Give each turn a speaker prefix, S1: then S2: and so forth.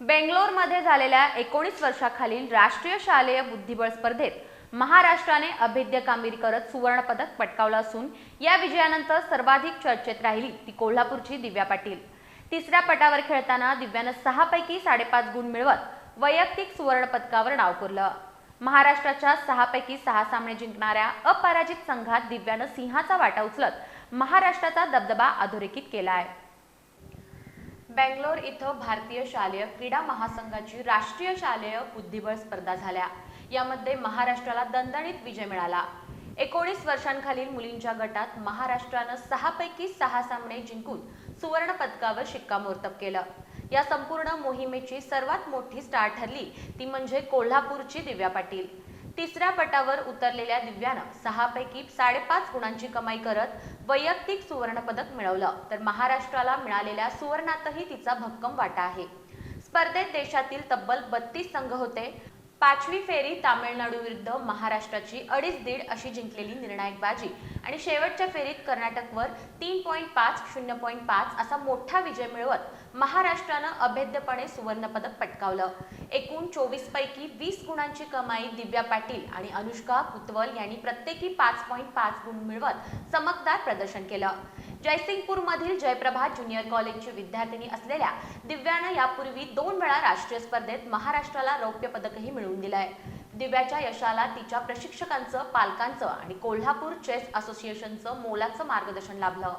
S1: बेंगलोरमध्ये झालेल्या एकोणीस वर्षाखालील राष्ट्रीय शालेय बुद्धिबळ स्पर्धेत महाराष्ट्राने अभेद्य कामगिरी करत सुवर्णपदक पटकावलं असून या विजयानंतर सर्वाधिक चर्चेत राहिली ती कोल्हापूरची दिव्या पाटील. तिसऱ्या पटावर खेळताना दिव्यानं सहापैकी साडेपाच गुण मिळवत वैयक्तिक सुवर्णपदकावर नाव कोरलं. महाराष्ट्राच्या सहापैकी सहा सामने जिंकणाऱ्या अपराजित संघात दिव्यानं सिंहाचा वाटा उचलत महाराष्ट्राचा दबदबा अधोरेखित केला आहे बेंगलोर इथं भारतीय शालेय क्रीडा महासंघाची राष्ट्रीय शालेय बुद्धिबळ स्पर्धा झाल्या. यामध्ये महाराष्ट्राला दणदणीत विजय मिळाला. एकोणीस वर्षांखालील मुलींच्या गटात महाराष्ट्रानं सहापैकी सहा सामने जिंकून सुवर्ण पदकावर शिक्कामोर्तब केलं. या संपूर्ण मोहिमेची सर्वात मोठी स्टार ठरली ती म्हणजे कोल्हापूरची दिव्या पाटील. तिसऱ्या पटावर उतरलेल्या दिव्यानं सहापैकी साडेपाच गुणांची कमाई करत वैयक्तिक सुवर्णपदक मिळवलं. तर महाराष्ट्राला मिळालेल्या सुवर्णातही तिचा भक्कम वाटा आहे. स्पर्धेत देशातील तब्बल बत्तीस संघ होते. पाचवी फेरी तामिळनाडू विरुद्ध महाराष्ट्राची अडीच दीड अशी जिंकलेली निर्णायक बाजी आणि शेवटच्या फेरीत कर्नाटकवर तीन पॉईंट पाच शून्य पॉईंट पाच असा मोठा विजय मिळवत महाराष्ट्रानं अभेद्यपणे सुवर्णपदक पटकावलं. एकूण चोवीस पैकी वीस गुणांची कमाई दिव्या पाटील आणि अनुष्का कुतवल यांनी प्रत्येकी पाच पॉईंट पाच गुण मिळवत चमकदार प्रदर्शन केलं. जयसिंगपूरमधील जयप्रभा ज्युनियर कॉलेजची विद्यार्थिनी असलेल्या दिव्यानं यापूर्वी दोन वेळा राष्ट्रीय स्पर्धेत महाराष्ट्राला रौप्य पदकही मिळवून दिलंय. दिव्याच्या यशाला तिच्या प्रशिक्षकांचं पालकांचं आणि कोल्हापूर चेस असोसिएशनचं मोलाचं मार्गदर्शन लाभलं.